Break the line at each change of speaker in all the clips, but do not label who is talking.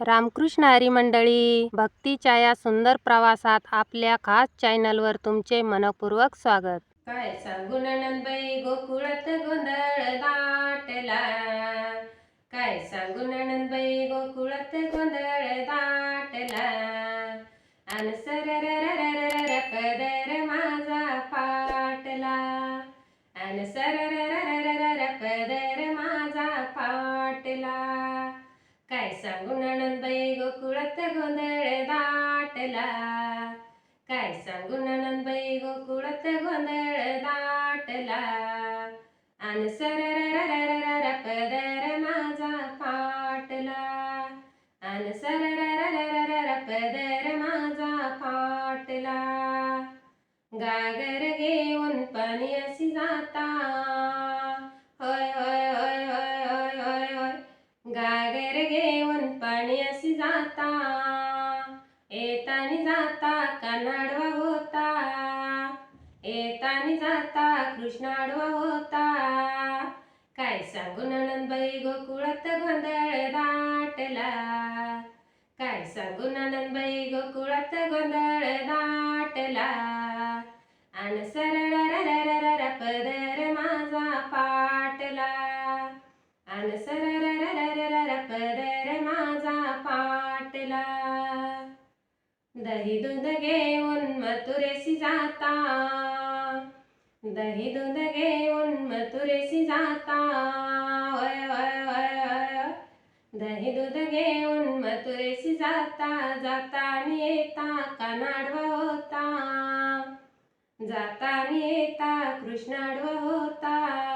रामकृष्ण हरी मंडळी भक्तीच्या या सुंदर प्रवासात आपल्या खास चॅनलवर तुमचे मनपूर्वक स्वागत. काय सांगू नंदबाई गोकुळात गोंधळ दाटला. काय सांगू नंदबाई गोकुळात गोंधळ दाटला. अनसर सररररररर पदर माझा पाटला. अनसर सरररररर पदर सांगू नणंदबाई गोकुळात गोंधळ दाटला. काय सांगू नणंदबाई गोकुळात गोंधळ दाटला. अन सरररररर पदर माझा फाटला. अन सरररररर पदर माझा फाटला. गागर जाता येतानी जाता कानाडवा होता. येतानी जाता कृष्णाडवा होता. काय सांगू नणंदबाई गोकुळात गोंधळ दाटला? काय सांगू नणंदबाई गोकुळात गोंधळ दाटला? अन सरररररर पदर माझा पाटला. अन पाटला दही दूध घेऊन मथुरेशी जाता दही दूध घेऊन मथुरेशी जाता होय होय होय होय दही दूध घेऊन मथुरेशी जाता जाता आणि येता कानाडवा होता जाता आणि येता कृष्णाडवा होता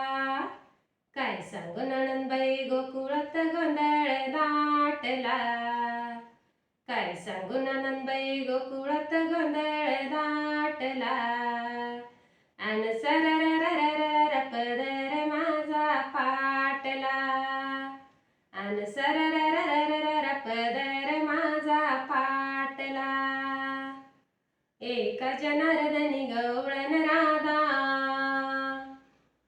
काय सांगू नणंदबाई गोकुळात गोंधळ दाटला. अन सरररररर पदर माझा पाटला अन सरररररर पदर माझा पाटला एक जनार्दनी गवळण राधा.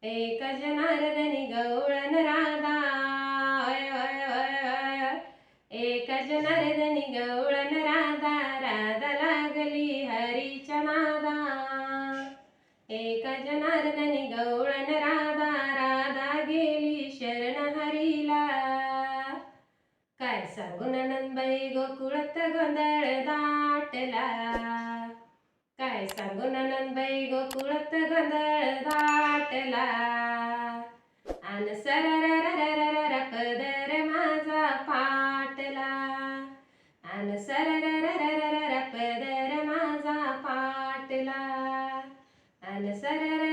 एक जनार्दनी गवळण राधा. जनार्दनी गवळण राधा राधा लागली हरीच्या नादा एक जनार्दनी गवळण राधा राधा गेली शरण हरीला काय सांगू नणंदबाई गोकुळात गोंधळ दाटला काय सांगू नणंदबाई गोकुळात गोंधळ दाटला अन अन सरररररर पदर माझा पाटला. अन सर